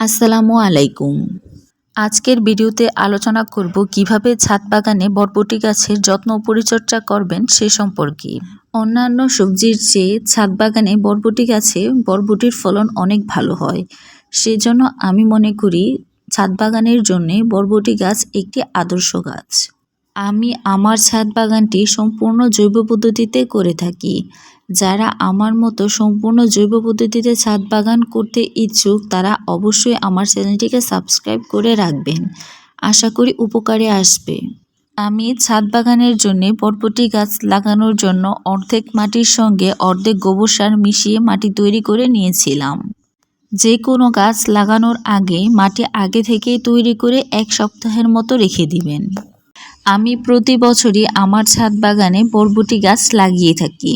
আসসালামু আলাইকুম। আজকের ভিডিওতে আলোচনা করব কীভাবে ছাদ বাগানে বরবটি গাছের যত্ন পরিচর্যা করবেন সে সম্পর্কে। অন্যান্য সবজির চেয়ে ছাদ বাগানে বরবটি গাছে বরবটির ফলন অনেক ভালো হয়। সেজন্য আমি মনে করি ছাদ বাগানের জন্যে বরবটি গাছ একটি আদর্শ গাছ। আমি আমার ছাদ বাগানটি সম্পূর্ণ জৈব পদ্ধতিতে করে থাকি। যারা আমার মতো সম্পূর্ণ জৈব পদ্ধতিতে ছাদ বাগান করতে ইচ্ছুক, তারা অবশ্যই আমার চ্যানেলটিকে সাবস্ক্রাইব করে রাখবেন। আশা করি উপকারে আসবে। আমি ছাদ বাগানের জন্য বরবটি গাছ লাগানোর জন্য অর্ধেক মাটির সঙ্গে অর্ধেক গোবর সার মিশিয়ে মাটি তৈরি করে নিয়েছিলাম। যে কোনো গাছ লাগানোর আগে মাটি আগে থেকেই তৈরি করে এক সপ্তাহের মতো রেখে দিবেন। আমি প্রতি বছরই আমার ছাদ বাগানে বরবটি গাছ লাগিয়ে থাকি।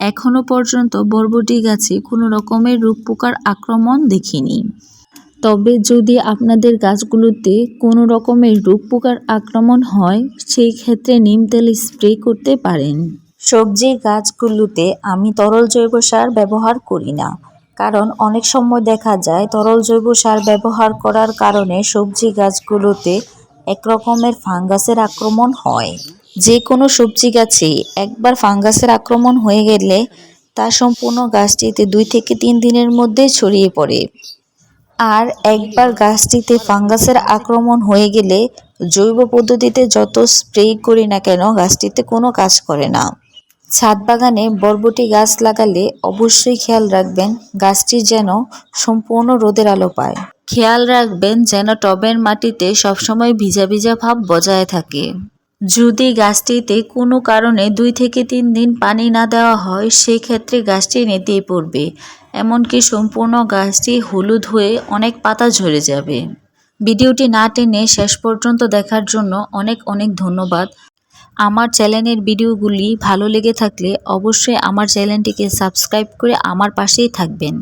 এখনও পর্যন্ত বরবটি গাছে কোনো রকমের রোগ পোকার আক্রমণ দেখিনি। তবে যদি আপনাদের গাছগুলোতে কোনো রকমের রোগ পোকার আক্রমণ হয়, সেই ক্ষেত্রে নিম তেল স্প্রে করতে পারেন। সবজির গাছগুলোতে আমি তরল জৈব সার ব্যবহার করি না, কারণ অনেক সময় দেখা যায় তরল জৈব সার ব্যবহার করার কারণে সবজি গাছগুলোতে এক রকমের ফাঙ্গাসের আক্রমণ হয়। যে কোনো সবজি গাছে একবার ফাঙ্গাসের আক্রমণ হয়ে গেলে তা সম্পূর্ণ গাছটিতে দুই থেকে তিন দিনের মধ্যে ছড়িয়ে পড়ে। আর একবার গাছটিতে ফাঙ্গাসের আক্রমণ হয়ে গেলে জৈব পদ্ধতিতে যত স্প্রে করি না কেন গাছটিতে কোনো কাজ করে না। ছাদ বাগানে বরবটি গাছ লাগালে অবশ্যই খেয়াল রাখবেন গাছটি যেন সম্পূর্ণ রোদের আলো পায়। খেয়াল রাখবেন যেন টবের মাটিতে সবসময় ভিজা ভিজা ভাব বজায় থাকে। যদি গাছটিতে কোনো কারণে দুই থেকে তিন দিন পানি না দেওয়া হয়, সেক্ষেত্রে গাছটি নেতিয়ে পড়বে। এমনকি সম্পূর্ণ গাছটি হলুদ হয়ে অনেক পাতা ঝরে যাবে। ভিডিওটি না টেনে শেষ পর্যন্ত দেখার জন্য অনেক অনেক ধন্যবাদ। আমার চ্যানেলের ভিডিওগুলি ভালো লেগে থাকলে অবশ্যই আমার চ্যানেলটিকে সাবস্ক্রাইব করে আমার পাশেই থাকবেন।